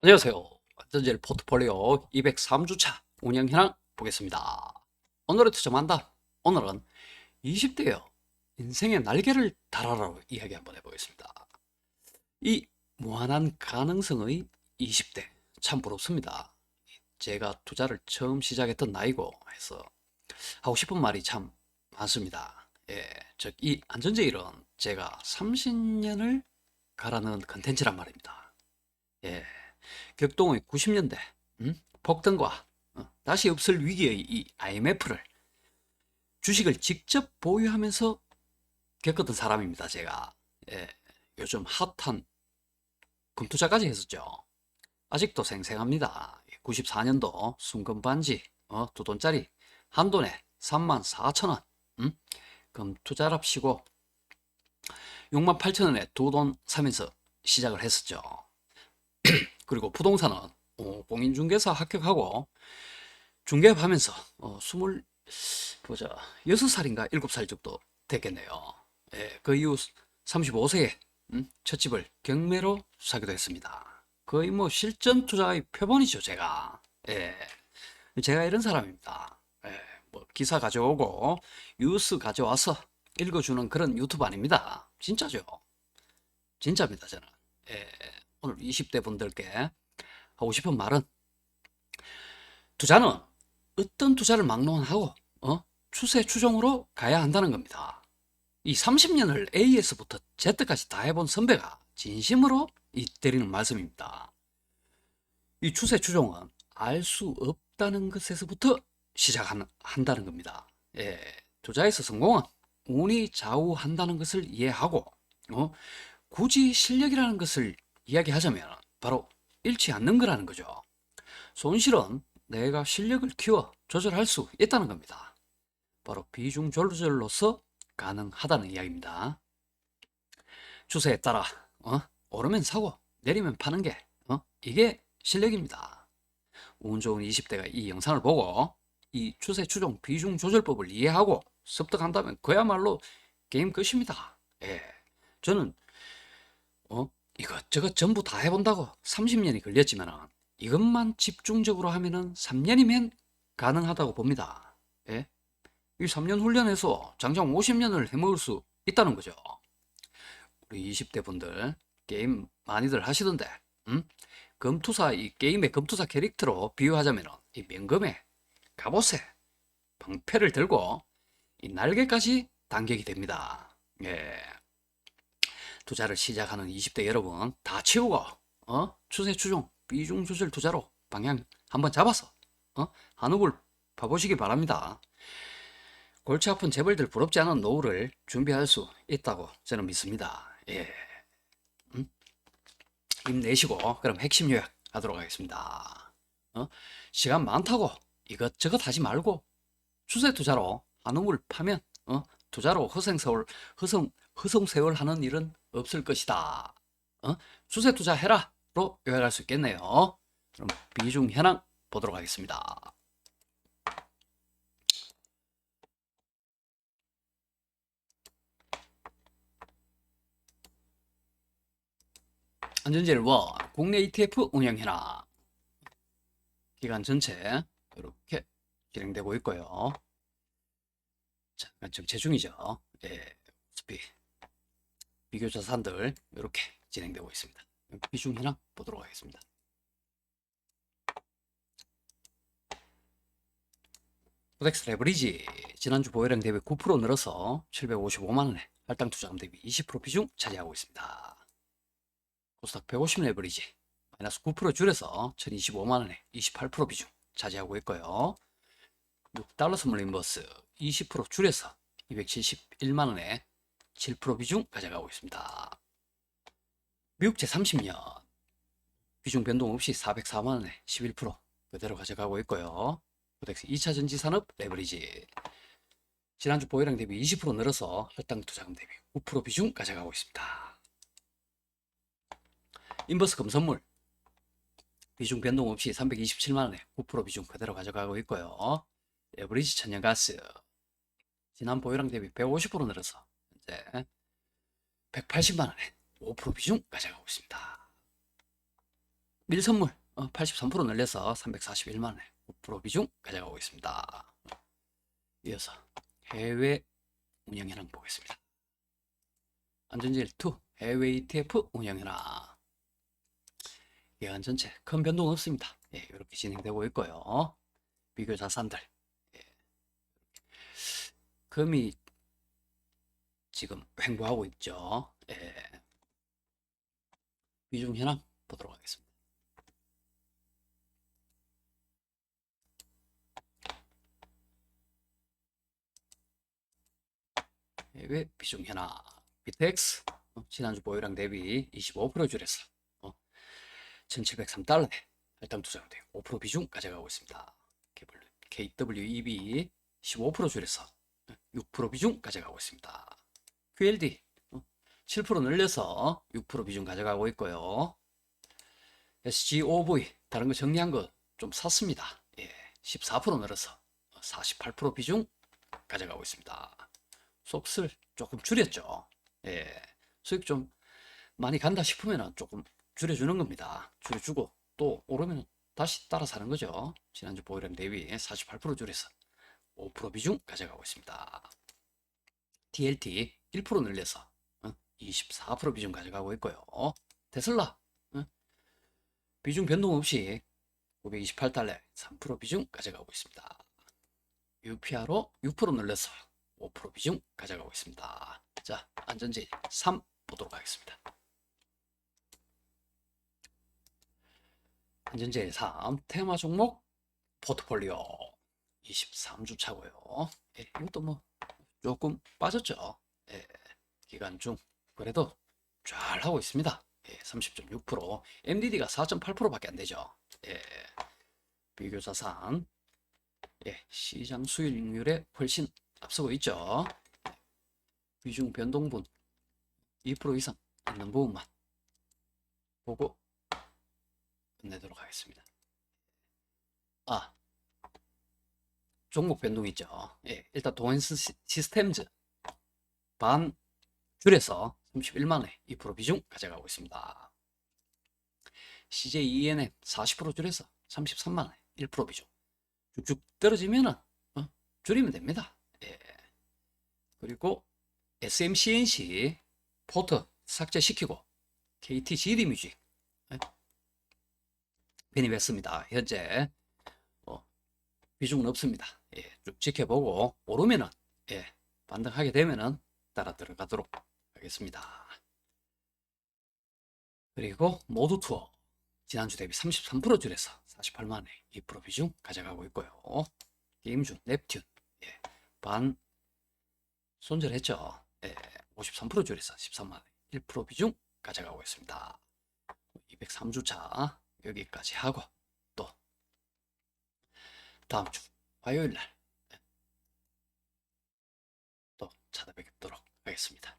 안녕하세요. 완전젤 포트폴리오 203주차 운영 현황 보겠습니다. 오늘의 투자 만담. 오늘은 20대요. 인생의 날개를 달아라로 이야기 한번 해보겠습니다. 이 무한한 가능성의 20대 참 부럽습니다. 제가 투자를 처음 시작했던 나이고 해서 하고 싶은 말이 참 많습니다. 예, 즉 이 안전제일은 제가 30년을 가라는 컨텐츠란 말입니다. 예, 격동의 90년대 음? 폭등과 어, 다시 없을 위기의 이 IMF를 주식을 직접 보유하면서 겪었던 사람입니다. 제가 예, 요즘 핫한 금투자까지 했었죠. 아직도 생생합니다. 94년도 순금 반지 어, 두 돈짜리 한 돈에 3만 4천 원 음? 금투자랍시고 6만 8천 원에 두 돈 사면서 시작을 했었죠. 그리고 부동산은 어, 공인중개사 합격하고 중개업하면서 어, 스물 보자 여섯 살인가 일곱 살 정도 됐겠네요. 예, 그 이후 35세에 음, 첫 집을 경매로 사기도 했습니다. 거의 뭐 실전 투자의 표본이죠, 제가. 예, 제가 이런 사람입니다. 예, 뭐 기사 가져오고 뉴스 가져와서 읽어주는 그런 유튜브 아닙니다. 진짜죠. 진짜입니다, 저는. 예, 오늘 20대 분들께 하고 싶은 말은 투자는 어떤 투자를 막론하고 어? 추세 추종으로 가야 한다는 겁니다. 이 30년을 A에서부터 Z까지 다 해본 선배가 진심으로 이 때리는 말씀입니다. 이 추세 추종은 알 수 없다는 것에서부터 시작한다는 겁니다. 예, 투자에서 성공은 운이 좌우한다는 것을 이해하고 어? 굳이 실력이라는 것을 이야기하자면 바로 잃지 않는 거라는 거죠. 손실은 내가 실력을 키워 조절할 수 있다는 겁니다. 바로 비중 조절로서 가능하다는 이야기입니다. 추세에 따라 어? 오르면 사고 내리면 파는 게 어? 이게 실력입니다. 운 좋은 20대가 이 영상을 보고 이 추세 추종 비중 조절법을 이해하고 습득한다면 그야말로 게임 끝입니다. 예. 저는 어? 이것저것 전부 다 해본다고 30년이 걸렸지만 이것만 집중적으로 하면은 3년이면 가능하다고 봅니다. 예? 이 3년 훈련해서 장장 50년을 해먹을 수 있다는 거죠. 우리 20대 분들 게임 많이들 하시던데, 음? 금투사 이 게임의 금투사 캐릭터로 비유하자면 이 명금에 갑옷에 방패를 들고 이 날개까지 단격이 됩니다. 예. 투자를 시작하는 20대 여러분 다 치우고 어? 추세 추종 비중 조절 투자로 방향 한번 잡아서 어? 한옥을 봐보시기 바랍니다. 골치 아픈 재벌들 부럽지 않은 노후를 준비할 수 있다고 저는 믿습니다. 예. 음? 힘내시고 그럼 핵심 요약 하도록 하겠습니다. 어? 시간 많다고 이것저것 하지 말고 추세 투자로 한옥을 파면 어? 투자로 허생세월 허성 허송세월 하는 일은 없을 것이다. 어? 추세 투자 해라로 요약할 수 있겠네요. 그럼 비중 현황 보도록 하겠습니다. 안전제일 원 국내 ETF 운영 현황 기간 전체 이렇게 진행되고 있고요. 잠깐 정체 중이죠. 예, 스피 비교 자산들 이렇게 진행되고 있습니다. 비중 현황 보도록 하겠습니다. 코덱스 레버리지 지난주 보유량 대비 9% 늘어서 755만 원에 할당 투자금 대비 20% 비중 차지하고 있습니다. 코스닥 150 레버리지 마이너스 9% 줄여서 1025만 원에 28% 비중 차지하고 있고요. 6달러 선물 인버스 20% 줄여서 271만 원에 7% 비중 가져가고 있습니다. 미국 제30년 비중 변동 없이 404만 원에 11% 그대로 가져가고 있고요. 코덱스 2차 전지 산업 레버리지 지난주 보유량 대비 20% 늘어서 할당 투자금 대비 9% 비중 가져가고 있습니다. 인버스 금선물 비중 변동 없이 327만 원에 9% 비중 그대로 가져가고 있고요. 레버리지 천연가스 지난 보유량 대비 150% 늘어서 현재 180만 원에 5% 비중 가져가고 있습니다. 밀선물 어, 83% 늘려서 341만 원에 5% 비중 가져가고 있습니다. 이어서 해외 운영 현황 보겠습니다. 안전제일 2 해외 ETF 운영 현황 예안 전체 큰 변동 없습니다. 예, 이렇게 진행되고 있고요. 비교 자산들 예. 금이 지금 횡보하고 있죠. 예. 비중 현황 보도록 하겠습니다. 해외 비중 현황 비텍스 어, 지난주 보유량 대비 25% 줄여서 어, 1703달러에 할당 투자금대 5% 비중 가져가고 있습니다. KWEB 15% 줄여서 6% 비중 가져가고 있습니다. QLD 어, 7% 늘려서 6% 비중 가져가고 있고요. SGOV 다른 거 정리한 거 좀 샀습니다. 예, 14% 늘어서 48% 비중 가져가고 있습니다. 속을 조금 줄였죠. 예, 수익 좀 많이 간다 싶으면 조금 줄여주는 겁니다. 줄여주고 또 오르면 다시 따라 사는 거죠. 지난주 보유량 대비 48% 줄여서 5% 비중 가져가고 있습니다. DLT 1% 늘려서 24% 비중 가져가고 있고요. 테슬라 어? 비중 변동 없이 928달러에 3% 비중 가져가고 있습니다. UPR로 6% 늘려서 5% 비중 가져가고 있습니다. 자, 안전제일 3 보도록 하겠습니다. 안전제일 3 테마 종목 포트폴리오 23주 차고요. 예, 이것도 뭐 조금 빠졌죠. 예, 기간 중 그래도 잘 하고 있습니다. 예, 30.6% MDD가 4.8%밖에 안 되죠. 예, 비교 자산 예, 시장 수익률에 훨씬 앞서고 있죠. 비중 변동분 2% 이상 있는 부분만 보고 끝내도록 하겠습니다. 아, 종목 변동 있죠. 예, 일단 시- 시스템즈 반 줄여서 31만원에 2% 비중 가져가고 있습니다. CJENM 40% 줄여서 33만원에 1% 비중 쭉쭉 떨어지면은 어, 줄이면 됩니다. 예. 그리고 SMCNC 포트 삭제시키고 KT GD 뮤직 예. 편입했습니다. 현재 어, 비중은 없습니다. 예, 쭉 지켜보고 오르면은 예, 반등하게 되면은 따라 들어가도록 하겠습니다. 그리고 모두 투어 지난주 대비 33% 줄여서 48만에 2% 비중 가져가고 있고요. 게임주 넵튠 예, 반 손절했죠. 예, 53% 줄여서 13만에 1% 비중 가져가고 있습니다. 203주차 여기까지 하고 또 다음 주 화요일 날 또 찾아뵙도록 하겠습니다.